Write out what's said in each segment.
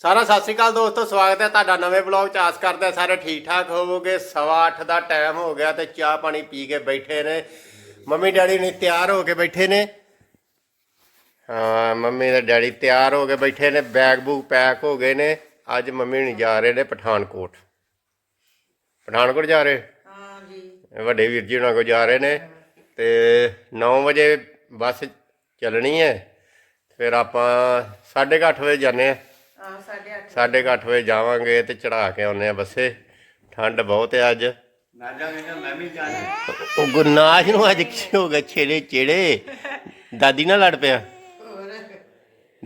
ਸਾਰਾ ਸਤਿ ਸ਼੍ਰੀ ਅਕਾਲ ਦੋਸਤੋ ਸਵਾਗਤ ਹੈ ਤੁਹਾਡਾ ਨਵੇਂ ਬਲੌਗ ਚ। ਆਸ ਕਰਦੇ ਸਾਰੇ ਠੀਕ ਠਾਕ ਹੋਵੋਗੇ। ਸਵਾ ਅੱਠ ਦਾ ਟਾਈਮ ਹੋ ਗਿਆ ਤੇ ਚਾਹ ਪਾਣੀ ਪੀ ਕੇ ਬੈਠੇ ਨੇ। ਮੰਮੀ ਡੈਡੀ ਨੇ ਤਿਆਰ ਹੋ ਕੇ ਬੈਠੇ ਨੇ। ਹਾਂ ਮੰਮੀ ਤੇ ਡੈਡੀ ਤਿਆਰ ਹੋ ਕੇ ਬੈਠੇ ਨੇ। ਬੈਗ ਬੂਗ ਪੈਕ ਹੋ ਗਏ ਨੇ। ਅੱਜ ਮੰਮੀ ਨਹੀਂ ਜਾ ਰਹੇ ਨੇ ਪਠਾਨਕੋਟ। ਪਠਾਨਕੋਟ ਜਾ ਰਹੇ? ਹਾਂ ਜੀ। ਵੱਡੇ ਵੀਰ ਜੀ ਉਹਨਾਂ ਕੋ ਜਾ ਰਹੇ ਨੇ। ਤੇ 9 ਵਜੇ ਬੱਸ ਚੱਲਣੀ ਹੈ। ਫਿਰ ਆਪਾਂ 8:30 ਵਜੇ ਜਾਂਦੇ ਆ ਸਾਢੇ ਕੁ ਅੱਠ ਵਜੇ ਜਾਵਾਂਗੇ ਤੇ ਚੜਾ ਕੇ ਆਉਨੇ ਆ ਬੱਸੇ। ਠੰਡ ਬਹੁਤ ਹੈ ਅੱਜ। ਮੈਂ ਜਾਣਾ ਮੈਂ ਵੀ ਜਾਣਾ ਉਹ ਗੁਰਨਾਸ਼ ਨੂੰ ਅੱਜ ਕੀ ਹੋ ਗਿਆ? ਛੇੜੇ ਚਿੜੇ ਦਾਦੀ ਨਾਲ ਲੜ ਪਿਆ।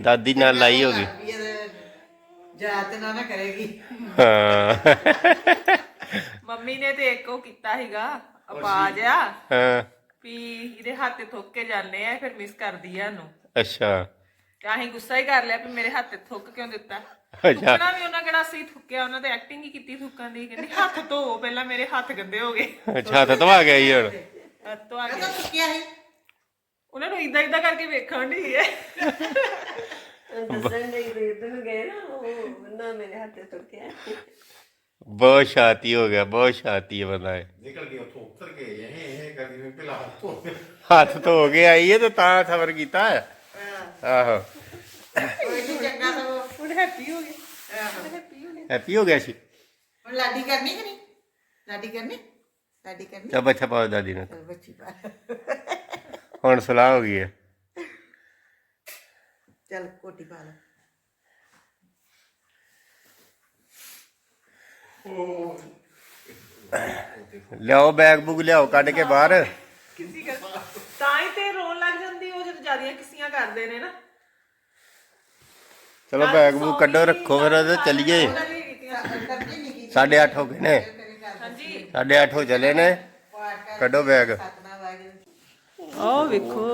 ਦਾਦੀ ਨਾਲ ਲਾਈ ਹੋ ਗਈ। ਨਾ ਨਾ ਕਰੇਗੀ। ਹਾਂ। ਮੰਮੀ ਨੇ ਤੇ ਇੱਕ ਕੀਤਾ ਸੀਗਾ ਆਵਾਜ਼ ਆ। ਹਾਂ। ਵੀ ਇਹਦੇ ਹੱਥ ਤੇ ਥੁੱਕ ਕੇ ਜਾਂਦੇ ਆ ਫਿਰ ਮਿਸ ਕਰਦੀ ਆ ਇਹਨੂੰ। ਅੱਛਾ। ਤੇ ਅਸੀਂ ਗੁੱਸਾ ਹੀ ਕਰ ਲਿਆ ਵੀ ਮੇਰੇ ਹੱਥ ਤੇ ਥੁੱਕ ਕਿਉਂ ਦਿੱਤਾ? ਅੱਛਾ। ਥੁੱਕਣਾ ਵੀ ਉਹਨਾਂ ਕਿਹੜਾ ਸੀ? ਥੁੱਕਿਆ ਉਹਨਾਂ ਤੇ ਐਕਟਿੰਗ ਹੀ ਕੀਤੀ ਥੁੱਕਣ ਦੀ। ਕਹਿੰਦੀ ਹੱਥ ਧੋਵੋ ਪਹਿਲਾਂ ਮੇਰੇ ਹੱਥ ਗੰਦੇ ਹੋ ਗਏ। ਅੱਛਾ ਤਾਂ ਤਵਾ ਗਿਆ ਹੀ ਹੁਣ। ਹੱਥ ਧੋ ਆ ਕਦੋਂ ਗਏ ਸੁੱਕਿਆ ਸੀ। ਉਹਨਾਂ ਨੂੰ ਇਦਾਂ ਇਦਾਂ ਕਰਕੇ ਵੇਖਣ ਦੀ ਹੈ ਦੱਸਣ ਦੇ ਇਧਰ ਗਏ ਨਾ ਉਹ ਬੰਦਾ ਮੇਰੇ ਹੱਥ ਤੇ ਤੁਰਕਿਆ ਬਹੁਤ ਸ਼ਾਤੀ ਹੋ ਗਿਆ ਬਹੁਤ ਸ਼ਾਤੀ ਹੈ ਬੰਦਾ ਇਹ। ਨਿਕਲ ਕੇ ਉੱਥੋਂ ਉੱਤਰ ਕੇ ਇਹ ਇਹ ਕਰਦੀ ਤੋਂ ਹੱਥ ਧੋ ਕੇ ਆਈ ਹੈ ਤੇ ਤਾਂ ਸਬਰ ਕੀਤਾ। ਹੈ ਆਹੋ। ਕੋਈ ਨਹੀਂ ਚੰਗਾ ਸਗੋਂ। ਹੁਣ ਹੈਪੀ ਹੋ ਗਏ। ਹੈਪੀ ਹੋ ਗਿਆ ਸੀ? ਹੁਣ ਲਾਡੀ ਕਰਨੀ ਕਿ ਨਹੀਂ? ਲਾਡੀ ਕਰਨੀ? ਲਾਡੀ ਕਰਨੀ? ਤਾਂ ਬੱਚਾ ਪਾਉ ਦਾਦੀ ਨੂੰ ਚਲ ਬੱਚੀ ਪਾ ਹੁਣ ਸਲਾਹ ਹੋ ਗਈ ਹੈ। ਚਲ ਕੋਟੀ ਪਾ ਲੈ ਲਿਆਓ ਬੈਗ ਬੁਗ ਲਿਆਓ ਕੱਢ ਕੇ ਬਾਹਰ। ਕਿਸੇ ਕਰ ਤਾਂ ਹੀ ਤੇ ਰੋਣ ਲੱਗ ਜਾਂਦੀ ਉਹ ਜਦ ਜਿਆਦੀਆਂ ਕਿਸੀਆਂ ਕਰਦੇ ਨੇ ਨਾ ਚਲੋ ਬੈਗ ਬੁਗ ਕੱਢੋ ਰੱਖੋ ਫਿਰ ਉਹਦੇ ਚੱਲੀਏ ਸਾਢੇ ਅੱਠ ਹੋ ਗਏ ਨੇ ਹਾਂਜੀ ਸਾਢੇ ਅੱਠ ਹੋ ਚੱਲੇ ਨੇ ਕੱਢੋ ਬੈਗ ਆਹ ਵੇਖੋ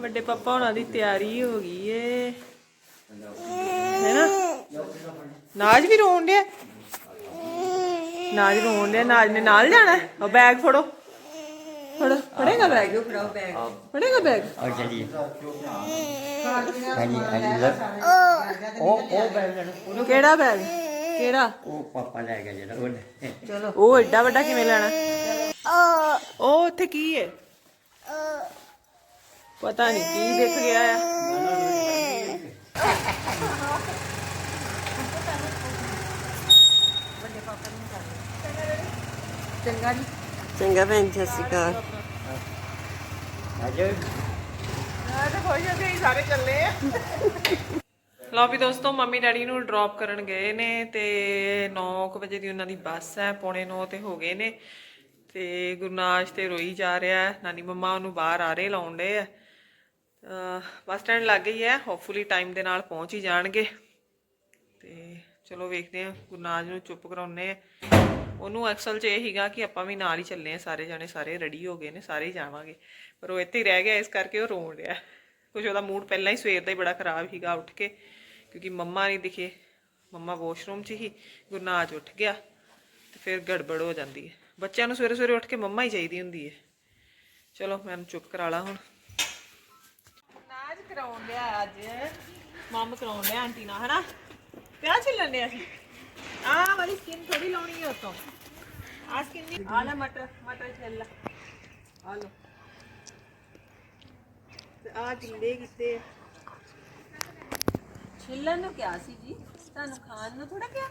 ਵੱਡੇ ਪਾਪਾ ਹੋਣਾ ਦੀ ਤਿਆਰੀ ਹੋ ਗਈ ਏ ਹੈਨਾ ਨਾਜ ਵੀ ਰੋਣ ਡਿਆ ਨਾਜ ਰੋਣ ਡਿਆ ਨਾਜ ਨੇ ਨਾਲ ਜਾਣਾ? ਉਹ ਬੈਗ ਫੜੋ ਫੜੋ ਫੜੇਗਾ ਬੈਗ ਫੜਾਓ ਬੈਗ। ਫੜੇਗਾ ਬੈਗ ਆ ਚਲੀਏ। ਕਿਹੜਾ ਬੈਗ ਕਿਹੜਾ? ਉਹ ਪਾਪਾ ਲੈ ਗਿਆ ਜਿਹੜਾ ਉਹਨੇ ਉਹ ਏਡਾ ਵੱਡਾ ਕਿਵੇਂ ਲੈਣਾ? ਉਹ ਉੱਥੇ ਕੀ ਹੈ ਪਤਾ ਨਹੀਂ ਕੀ ਦਿਖ ਗਿਆ ਆ। ਚੰਗਾ ਜੀ। ਚੰਗਾ ਭੈਣ ਜੀ, ਸਤਿ ਸ਼੍ਰੀ ਅਕਾਲ। ਸਾਰੇ ਚੱਲੇ ਆ। ਲਓ ਵੀ ਦੋਸਤੋ ਮੰਮੀ ਡੈਡੀ ਨੂੰ ਡ੍ਰੌਪ ਕਰਨ ਗਏ ਨੇ ਤੇ 9:00 ਵਜੇ ਦੀ ਉਹਨਾਂ ਦੀ ਬੱਸ ਹੈ ਪੌਣੇ 9 ਤੇ ਹੋ ਗਏ ਨੇ। ਤੇ ਗੁਰਨਾਸ਼ ਤੇ ਰੋਈ ਜਾ ਰਿਹਾ ਹੈ ਨਾਨੀ ਮੰਮਾ ਉਹਨੂੰ ਬਾਹਰ ਆ ਰਹੇ ਲਾਉਣ ਡੇ ਆ। ਬੱਸ ਸਟੈਂਡ ਲੱਗ ਗਈ ਹੈ ਹੋਪਫੁਲੀ ਟਾਈਮ ਦੇ ਨਾਲ ਪਹੁੰਚ ਹੀ ਜਾਣਗੇ। ਤੇ ਚਲੋ ਵੇਖਦੇ ਹਾਂ ਗੁਰਨਾਜ ਨੂੰ ਚੁੱਪ ਕਰਾਉਨੇ ਆ ਉਹਨੂੰ ਅਕਸਲ 'ਚ ਇਹ ਹੀਗਾ ਕਿ ਆਪਾਂ ਵੀ ਨਾਲ ਹੀ ਚੱਲੇ ਆ ਸਾਰੇ ਜਾਣੇ ਸਾਰੇ ਰੈਡੀ ਹੋ ਗਏ ਨੇ, ਸਾਰੇ ਹੀ ਜਾਵਾਂਗੇ। ਪਰ ਉਹ ਇੱਥੇ ਹੀ ਰਹਿ ਗਿਆ, ਇਸ ਕਰਕੇ ਉਹ ਰੋਣ ਰਿਹਾ। ਕੁਝ ਉਹਦਾ ਮੂਡ ਪਹਿਲਾਂ ਹੀ ਸਵੇਰ ਦਾ ਹੀ ਬੜਾ ਖਰਾਬ ਹੀਗਾ ਉੱਠ ਕੇ, ਕਿਉਂਕਿ ਮੰਮਾ ਨਹੀਂ ਦਿਖੇ। ਮੰਮਾ ਵਾਸ਼ਰੂਮ 'ਚ ਹੀ ਗੁਰਨਾਜ ਉੱਠ ਗਿਆ ਤੇ ਫਿਰ ਗੜਬੜ ਹੋ ਜਾਂਦੀ ਹੈ। ਬੱਚਿਆਂ ਨੂੰ ਸਵੇਰੇ ਸਵੇਰੇ ਉੱਠ ਕੇ ਮੰਮਾ ਹੀ ਚਾਹੀਦੀ ਹੁੰਦੀ ਹੈ। ਚਲੋ, ਮੈਂ ਉਹਨੂੰ ਚੁੱਪ ਕਰਾ ਲਾ ਹੁਣ। ਨਾਜ ਕਰਾਉਣ ਲਿਆ ਅੱਜ। ਮੰਮ ਕਰਾਉਣ ਲਿਆ ਆਂਟੀ ਨਾਲ, ਹਨਾ? ਪਿਆ ਚੱਲਣ ਲਿਆ ਸੀ। ਆਹ ਵਾਲੀ ਸਕਿਨ ਥੋੜੀ ਲਾਉਣੀ ਹੈ ਉਤੋਂ ਆ ਸਕਿਨ ਨਹੀਂ ਆ ਲੈ ਮਟਰ ਮਟਰ ਛਿੱਲ ਲਾ ਆ ਲੋ ਤੇ ਆ ਗਿੱਲੇ ਕੀਤੇ ਆ। ਛਿੱਲਣ ਨੂੰ ਕਿਹਾ ਸੀ ਜੀ ਤੁਹਾਨੂੰ ਖਾਣ ਨੂੰ ਥੋੜਾ ਕਿਹਾ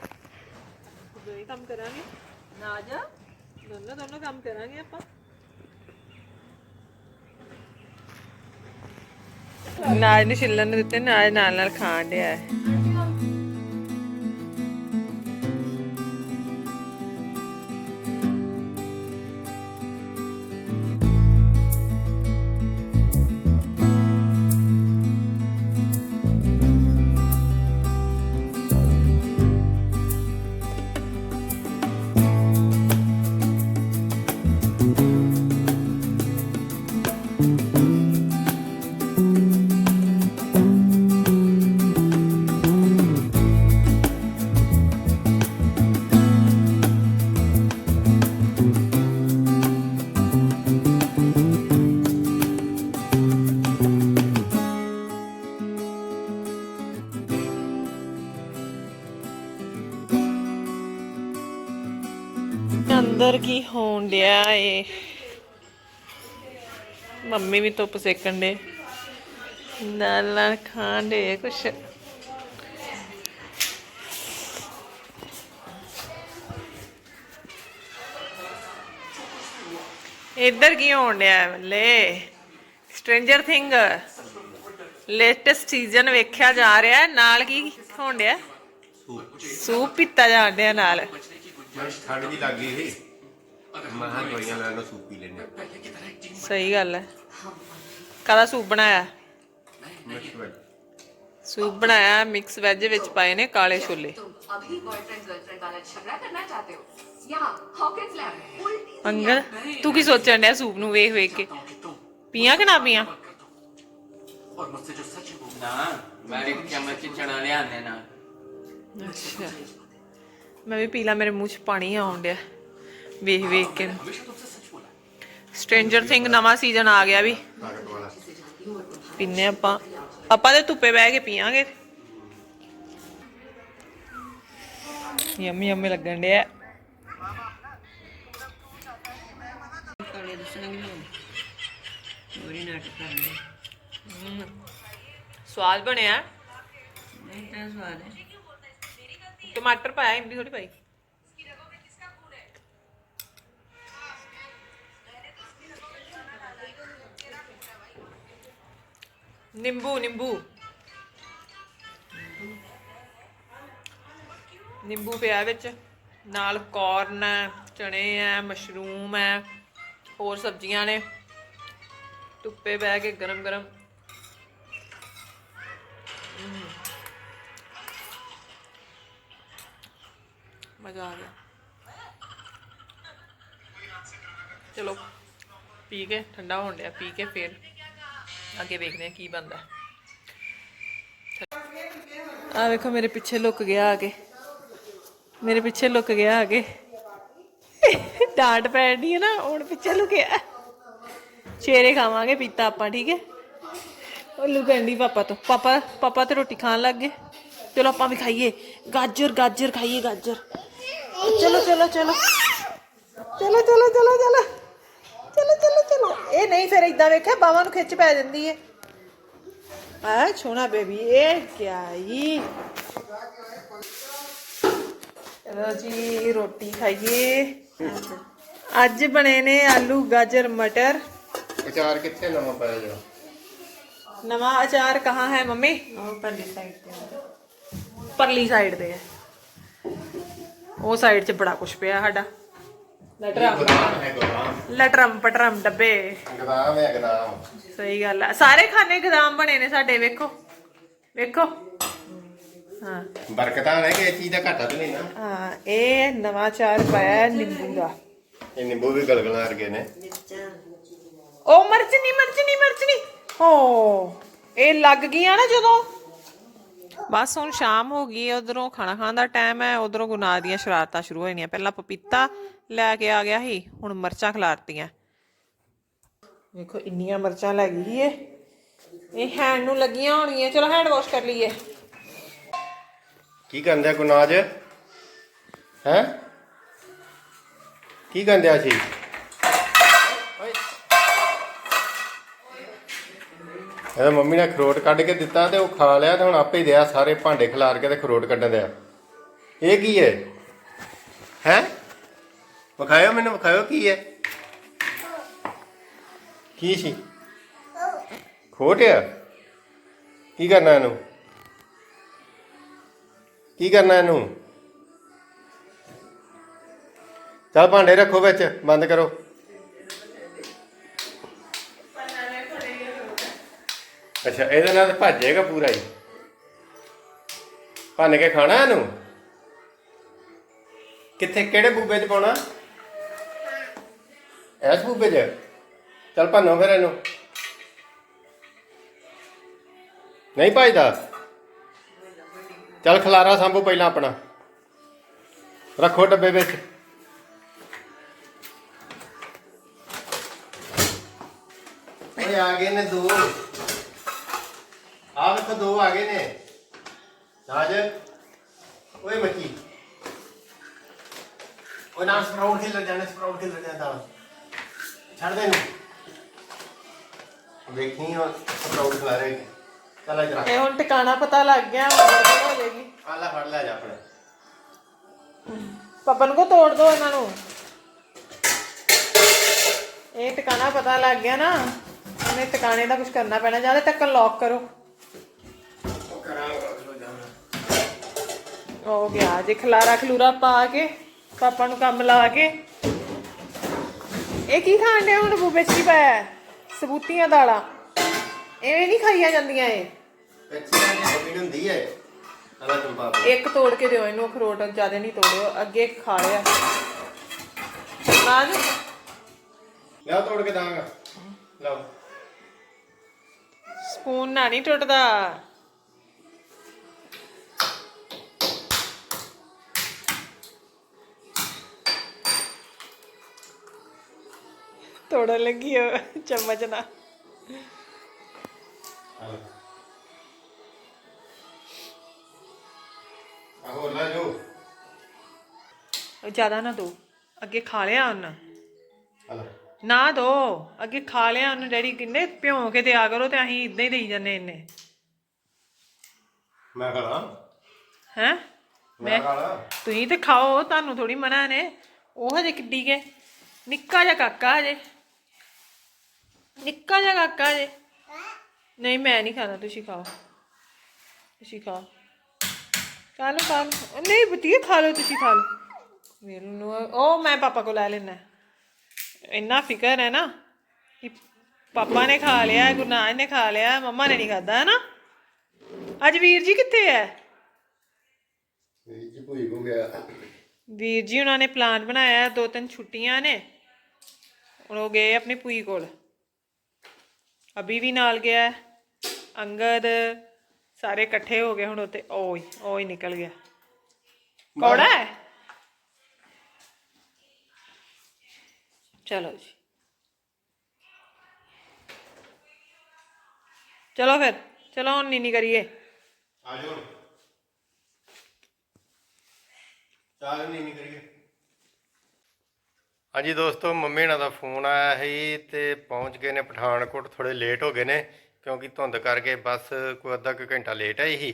ਦੋਈ ਕੰਮ ਕਰਾਂਗੇ ਨਾ ਜਾ ਦੋਨੋਂ ਦੋਨੋਂ ਕੰਮ ਕਰਾਂਗੇ ਆਪਾਂ ਨਾਜ ਨੇ ਛਿੱਲਣ ਨੂੰ ਦਿੱਤੇ ਨਾਜ ਨਾਲ ਨਾਲ ਖਾਣ ਡਿਆ ਹੈ ਅੰਦਰ ਕੀ ਹੋਣ ਡਿਆ ਏ? ਮੰਮੀ ਵੀ ਧੁੱਪ ਸੇਕਣ ਦੇ ਨਾਲ ਨਾਲ ਖਾਣ ਦੇ ਕੁਛ। ਇੱਧਰ ਕੀ ਹੋਣ ਡਿਆ ਲੈ ਸਟ੍ਰੇਂਜਰ ਥਿੰਗ ਲੇਟੈਸਟ ਸੀਜ਼ਨ ਵੇਖਿਆ ਜਾ ਰਿਹਾ ਨਾਲ ਕੀ ਹੋਣ ਡਿਆ ਸੂਪ ਪੀਤਾ ਜਾਣ ਡਿਆ ਨਾਲ। ਮੈਂ ਠੰਡ ਜੀ ਲੱਗ ਗਈ ਸੀ ਮਹਾਂ ਦਵਾਈਆਂ ਲੈਣ ਨੂੰ ਸੂਪੀ ਲੈਣੇ ਸਹੀ ਗੱਲ ਹੈ ਕਾਹਦਾ ਸੂਪ ਬਣਾਇਆ ਮਿਕਸ ਵੈਜ ਸੂਪ ਬਣਾਇਆ ਮਿਕਸ ਵੈਜ ਵਿੱਚ ਪਾਏ ਨੇ ਕਾਲੇ ਛੋਲੇ तुम अभी बॉयफ्रेंड गर्लफ्रेंड वाला झगड़ा करना चाहते हो यहाँ हॉकिंस लैब उल्टी ਅੰਗਲ ਤੂੰ ਕੀ ਸੋਚਣ ਡਿਆ ਸੂਪ ਨੂੰ ਵੇਖ ਵੇਖ ਕੇ ਪੀਆਂ ਕਿ ਨਾ ਪੀਆਂ ਨਾ ਮੈਂ ਇੱਕ ਚਮਚ ਚ ਚਣਾ ਲਿਆਂਦੇ ਨਾਲ ਅੱਛਾ ਮੈਂ ਵੀ ਪੀ ਲਾ ਮੇਰੇ ਮੂੰਹ 'ਚ ਪਾਣੀ ਆਉਣ ਡਿਆ। ਵੇਖ ਵੇਖ ਕੇ। ਸਟ੍ਰੇਂਜਰ ਥਿੰਗ ਨਵਾਂ ਸੀਜ਼ਨ ਆ ਗਿਆ ਵੀ। ਪੀਨੇ ਆਪਾਂ। ਆਪਾਂ ਤੇ ਧੁੱਪੇ ਬਹਿ ਕੇ ਪੀਾਂਗੇ ਯੰਮੀ ਯੰਮੀ ਲੱਗਣ ਡਿਆ। ਸਵਾਦ ਬਣਿਆ? ਨਹੀਂ ਤਾਂ ਸਵਾਦ ਹੈ। ਟਮਾਟਰ ਪਾਇਆ ਇਮਲੀ ਥੋੜੀ ਪਾਈ। ਨਿੰਬੂ ਨਿੰਬੂ। ਨਿੰਬੂ ਪਿਆ ਵਿੱਚ, ਨਾਲ ਕਾਰਨ ਹੈ ਚਣੇ ਹੈ ਮਸ਼ਰੂਮ ਹੈ, ਹੋਰ ਸਬਜ਼ੀਆਂ ਨੇ। ਧੁੱਪੇ ਬਹਿ ਕੇ ਗਰਮ ਗਰਮ ਮਜ਼ਾ ਆ ਗਿਆ। ਚਲੋ, ਪੀ ਕੇ, ਠੰਡਾ ਹੋਣ ਡਿਆ, ਪੀ ਕੇ ਫਿਰ ਅੱਗੇ ਵੇਖਦੇ ਆ ਕੀ ਬੰਦਾ ਆ ਵੇਖੋ, ਮੇਰੇ ਪਿੱਛੇ ਲੁੱਕ ਗਿਆ ਆ ਕੇ ਮੇਰੇ ਪਿੱਛੇ ਲੁੱਕ ਗਿਆ ਆ ਕੇ ਡਾਂਟ ਪੈਣੀ ਹੈ ਨਾ, ਹੁਣ ਪਿੱਛੇ ਲੁਕਿਆ ਚੇਰੇ ਖਾਵਾਂਗੇ ਪੀਤਾ ਆਪਾਂ, ਠੀਕ ਹੈ? ਉਹ ਲੁਕਣ ਦੀ ਪਾਪਾ ਤੋਂ। ਪਾਪਾ ਪਾਪਾ ਤੇ ਰੋਟੀ ਖਾਣ ਲੱਗ ਗਏ। ਚਲੋ ਆਪਾਂ ਵੀ ਖਾਈਏ। ਗਾਜਰ ਗਾਜਰ, ਖਾਈਏ ਗਾਜਰ। चलो चलो चलो। चलो चलो चलो चलो। चलो चलो चलो। ये नहीं फिर इदा वेख बावान खिच पै जी है आ बेबी ये क्या ही चलो जी रोटी खाइए। अज बने ने आलू गाजर मटर। अचार कितने नवा पाया जाओ नवा अचार कहाँ है मम्मी? परली साइड परली साइड पे ਉਹ ਸਾਈਡ 'ਚ ਬੜਾ ਕੁਝ ਪਿਆ ਸਾਡਾ। ਲਟਰਮ ਗੋਦਾਮ ਹੈ ਗੋਦਾਮ। ਲਟਰਮ ਪਟਰਮ ਡੱਬੇ। ਗੋਦਾਮ ਹੈ ਗੋਦਾਮ। ਸਹੀ ਗੱਲ ਹੈ ਸਾਰੇ ਖਾਨੇ ਗਦਾਮ ਬਣੇ ਨੇ ਸਾਡੇ ਵੇਖੋ। ਵੇਖੋ। ਹਾਂ। ਬਰਕਤਾਂ ਨੇ ਕਿ ਇਹ ਚੀਜ਼ ਦਾ ਘਾਟਾ ਤਾਂ ਨਹੀਂ ਨਾ। ਹਾਂ ਇਹ ਨਵਾਂ ਚਾਰ ਪਾਇਆ ਨਿੰਬੂ ਦਾ। ਇਹ ਨਿੰਬੂ ਵੀ ਗਲਗਲਾਂ ਵਰਗੇ ਨੇ। ਉਹ ਮਿਰਚ ਨਹੀਂ ਮਿਰਚ ਨਹੀਂ ਮਿਰਚ ਨਹੀਂ ਹੋ ਇਹ ਲੱਗ ਗਈਆਂ ਨਾ ਜਦੋਂ। ਬਸ ਹੁਣ ਸ਼ਾਮ ਹੋ ਗਈ ਹੈ, ਉਧਰੋਂ ਖਾਣਾ ਖਾਣ ਦਾ ਟਾਈਮ ਹੈ, ਉਧਰੋਂ ਗੁਨਾਹ ਦੀਆਂ ਸ਼ਰਾਰਤਾਂ ਸ਼ੁਰੂ ਹੋ ਜਾਣੀਆਂ ਪਹਿਲਾਂ ਪਪੀਤਾ ਲੈ ਕੇ ਆ ਗਿਆ ਸੀ, ਹੁਣ ਮਿਰਚਾਂ ਖਿਲਾਰਤੀਆਂ। ਵੇਖੋ, ਇੰਨੀਆਂ ਮਿਰਚਾਂ ਲੈ ਗਈ ਏ ਇਹ। ਹੈਂਡ ਨੂੰ ਲੱਗੀਆਂ ਹੋਣਗੀਆਂ। ਚਲੋ ਹੈਂਡ ਵਾਸ਼ ਕਰ ਲਈਏ। ਕੀ ਕਰਦੇ ਗੁਨਾਜ ਹੈ? ਕੀ ਕਰਦੇ ਸੀ? ਇਹਦਾ ਮੰਮੀ ਨੇ ਖਰੋਟ ਕੱਢ ਕੇ ਦਿੱਤਾ ਤੇ ਉਹ ਖਾ ਲਿਆ ਤੇ ਹੁਣ ਆਪੇ ਹੀ ਦਿਆ, ਸਾਰੇ ਭਾਂਡੇ ਖਿਲਾਰ ਕੇ ਤੇ ਖਰੋਟ ਕੱਢਣ ਦਿਆ। ਇਹ ਕੀ ਹੈ ਹੈ? ਵਿਖਾਇਓ ਮੈਨੂੰ, ਵਿਖਾਇਓ ਕੀ ਹੈ ਕੀ ਸੀ? ਖੋਟ ਆ? ਕੀ ਕਰਨਾ ਇਹਨੂੰ? ਕੀ ਕਰਨਾ ਇਹਨੂੰ? ਚਲ ਭਾਂਡੇ ਰੱਖੋ ਵਿੱਚ, ਬੰਦ ਕਰੋ। ਅੱਛਾ, ਇਹਦੇ ਨਾਲ ਤਾਂ ਭੱਜੇਗਾ ਪੂਰਾ ਹੀ। ਭੰਨ ਕੇ ਖਾਣਾ ਇਹਨੂੰ? ਕਿੱਥੇ, ਕਿਹੜੇ ਬੂਬੇ 'ਚ ਪਾਉਣਾ? ਐਸ ਬੂਬੇ 'ਚ? ਚਲ ਭੰਨੋ ਫਿਰ ਇਹਨੂੰ। ਨਹੀਂ ਭੱਜਦਾ? ਚੱਲ ਖਲਾਰਾ ਸੰਭੋ ਪਹਿਲਾਂ ਆਪਣਾ। ਰੱਖੋ ਡੱਬੇ ਵਿੱਚ। ਓਏ, ਆ ਗਏ ਨੇ ਦੋ। ਆ ਵੇਖੋ ਦੋ ਆ ਗਏ ਨੇ। ਰਾਜ ਓਏ ਮੱਕੀ ਉਹ ਨਾ ਸਪਰਾਊਟ ਖਿਲ ਜਾਣੇ ਸਪਰਾਊਟ ਖਿਲ ਜਾਂਦਾ ਛੱਡ ਦੇ ਨੂੰ ਵੇਖੀ ਉਹ ਸਪਰਾਊਟ ਖਿਲਾ ਰਹੇ ਚੱਲ ਇਧਰ ਇਹ ਹੁਣ ਟਿਕਾਣਾ ਪਤਾ ਲੱਗ ਗਿਆ ਹੋ ਜਾਏਗੀ। ਆ ਲੈ ਫੜ ਲੈ ਜਾ ਆਪਣੇ। ਪਾਪਾ ਨੂੰ ਕੋ ਤੋੜ ਦੋ ਇਹਨਾਂ ਨੂੰ। ਇਹ ਟਿਕਾਣਾ ਪਤਾ ਲੱਗ ਗਿਆ ਨਾ। ਇਹਨੇ ਟਿਕਾਣੇ ਦਾ ਕੁਝ ਕਰਨਾ ਪੈਣਾ ਜਾਂ ਤੇ ਲੌਕ ਕਰੋ। ਹੋ ਗਿਆ। ਜੇ ਖਲਾਰਾ ਖਲੂਰਾ ਪਾ ਕੇ ਪਾਪਾ ਨੂੰ ਕੰਮ ਲਾ ਕੇ। ਇਹ ਕੀ ਖਾਣ ਡਿਆ ਹੁਣ ਬੂਬੇ ਚ ਪਾਇਆ? ਸਬੂਤੀਆਂ ਦਾਲਾਂ। ਐਵੇਂ ਨਹੀਂ ਖਾਈਆਂ ਜਾਂਦੀਆਂ ਇਹ। ਦੀ ਹੁੰਦੀ ਹੈ ਇੱਕ ਤੋੜ ਕੇ ਦਿਓ ਇਹਨੂੰ ਅਖਰੋਟ ਜ਼ਿਆਦਾ ਨਹੀਂ ਤੋੜਿਓ ਅੱਗੇ ਖਾ ਲਿਆ। ਨਾ ਜੀ ਲਿਆ ਤੋੜ ਕੇ ਦਾਂਗਾ। ਲਓ। ਸਪੂਨ ਨਾ ਨਹੀਂ ਟੁੱਟਦਾ। ਤੋੜਨ ਲੱਗੀ ਉਹ ਚਮਚ ਨਾਲ ਆ ਲੈ। ਜੋ ਉਹ ਜ਼ਿਆਦਾ ਨਾ ਦੋ ਅੱਗੇ ਖਾ ਲਿਆ ਉਹਨ ਆ ਲੈ ਨਾ ਦੋ ਅੱਗੇ ਖਾ ਲਿਆ ਉਹਨੂੰ ਡੈਡੀ ਕਿੰਨੇ ਭਿਉਂ ਕੇ ਦਿਆ ਕਰੋ ਤੇ ਅਸੀਂ ਇਦਾਂ ਹੀ ਦੇਈ ਜਾਂਦੇ ਇੰਨੇ ਮੈਂ ਖਾਣਾ ਹੈ ਮੈਂ ਖਾਣਾ ਤੁਸੀਂ ਤੇ ਖਾਓ ਤੁਹਾਨੂੰ ਥੋੜੀ ਮਨਾ ਨੇ ਉਹ ਹਜੇ ਕਿੱਡੀ ਕੇ ਨਿੱਕਾ ਜਿਹਾ ਕਾਕਾ ਹਜੇ ਨਿੱਕਾ ਜਿਹਾ ਕਾਕਾ ਹਜੇ ਨਹੀਂ ਮੈਂ ਨਹੀਂ ਖਾਣਾ ਤੁਸੀਂ ਖਾਓ। ਤੁਸੀਂ ਖਾਓ। ਖਾ ਲਓ ਖਾ ਲਓ। ਨਹੀਂ ਬਤੀਏ ਖਾ ਲਓ ਤੁਸੀਂ ਖਾ ਲਓ। ਮੈਨੂੰ ਉਹ ਮੈਂ ਪਾਪਾ ਕੋ ਲੈ ਲੈਣਾ ਇੰਨਾ ਫਿਕਰ ਹੈ ਨਾ ਕਿ ਪਾਪਾ ਨੇ ਖਾ ਲਿਆ ਗੁਰਨਾਜ ਨੇ ਖਾ ਲਿਆ ਮੰਮਾ ਨੇ ਨਹੀਂ ਖਾਦਾ ਹੈ ਨਾ ਅੱਜ ਵੀਰ ਜੀ ਕਿੱਥੇ ਹੈ? ਇਹ ਜੀ ਭੂਈ ਕੋ ਗਿਆ। ਵੀਰ ਜੀ ਉਹਨਾਂ ਨੇ ਪਲਾਨ ਬਣਾਇਆ ਦੋ ਤਿੰਨ ਛੁੱਟੀਆਂ ਨੇ। ਉਹ ਗਏ ਆਪਣੀ ਪੂਈ ਕੋਲ। ਅਭੀ ਵੀ ਨਾਲ ਗਿਆ ਹੈ, ਅੰਗਦ ਸਾਰੇ ਇਕੱਠੇ ਹੋ ਗਏ ਹੁਣ ਉੱਤੇ ਓਏ ਓਏ ਨਿਕਲ ਗਿਆ ਕੌੜਾ ਹੈ ਚਲੋ ਜੀ ਚਲੋ ਫਿਰ ਚਲੋ ਹੁਣ ਨੀਨੀ ਕਰੀਏ ਆ ਜਾਓ ਚਾਲ ਨਹੀਂ ਨਹੀਂ ਕਰੀਏ ਹਾਂਜੀ ਦੋਸਤੋ, ਮੰਮੀ ਨਾਲ ਦਾ ਫੋਨ ਆਇਆ ਸੀ ਤੇ ਪਹੁੰਚ ਗਏ ਨੇ ਪਠਾਨਕੋਟ ਥੋੜੇ ਲੇਟ ਹੋ ਗਏ ਨੇ ਕਿਉਂਕਿ ਧੁੰਦ ਕਰਕੇ ਬੱਸ ਕੋਈ ਅੱਧਾ ਕੁ ਘੰਟਾ ਲੇਟ ਆਈ ਸੀ।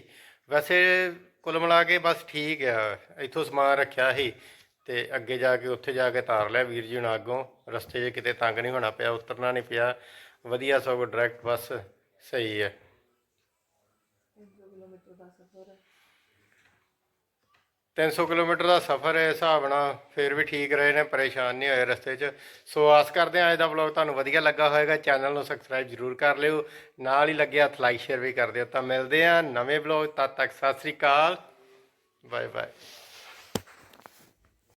ਵੈਸੇ ਕੁੱਲ ਮਿਲਾ ਕੇ ਬਸ ਠੀਕ ਆ, ਇੱਥੋਂ ਸਮਾਨ ਰੱਖਿਆ ਸੀ ਤੇ ਅੱਗੇ ਜਾ ਕੇ ਉੱਥੇ ਜਾ ਕੇ ਤਾਰ ਲਿਆ ਵੀਰ ਜੀ ਹੁਣ ਅੱਗੋਂ, ਰਸਤੇ 'ਚ ਕਿਤੇ ਤੰਗ ਨਹੀਂ ਹੋਣਾ ਪਿਆ, ਉਤਰਨਾ ਨਹੀਂ ਪਿਆ, ਵਧੀਆ ਸਗੋਂ ਡਾਇਰੈਕਟ ਬੱਸ ਸਹੀ ਹੈ 300 ਕਿਲੋਮੀਟਰ ਦਾ ਸਫ਼ਰ ਹੈ ਹਿਸਾਬ ਨਾਲ ਫਿਰ ਵੀ ਠੀਕ ਰਹੇ ਨੇ, ਪਰੇਸ਼ਾਨ ਨਹੀਂ ਹੋਏ ਰਸਤੇ 'ਚ। ਸੋ ਆਸ ਕਰਦੇ ਹਾਂ ਅੱਜ ਦਾ ਵਲੌਗ ਤੁਹਾਨੂੰ ਵਧੀਆ ਲੱਗਾ ਹੋਵੇਗਾ ਚੈਨਲ ਨੂੰ ਸਬਸਕ੍ਰਾਈਬ ਜਰੂਰ ਕਰ ਲਿਓ। ਨਾਲ ਹੀ ਲੱਗੇ ਹੱਥ ਲਾਈਕ ਸ਼ੇਅਰ ਵੀ ਕਰ ਦਿਓ। ਤਾਂ ਮਿਲਦੇ ਹਾਂ ਨਵੇਂ ਵਲੌਗ ਤਦ ਤੱਕ ਸਤਿ ਸ੍ਰੀ ਅਕਾਲ ਬਾਏ ਬਾਏ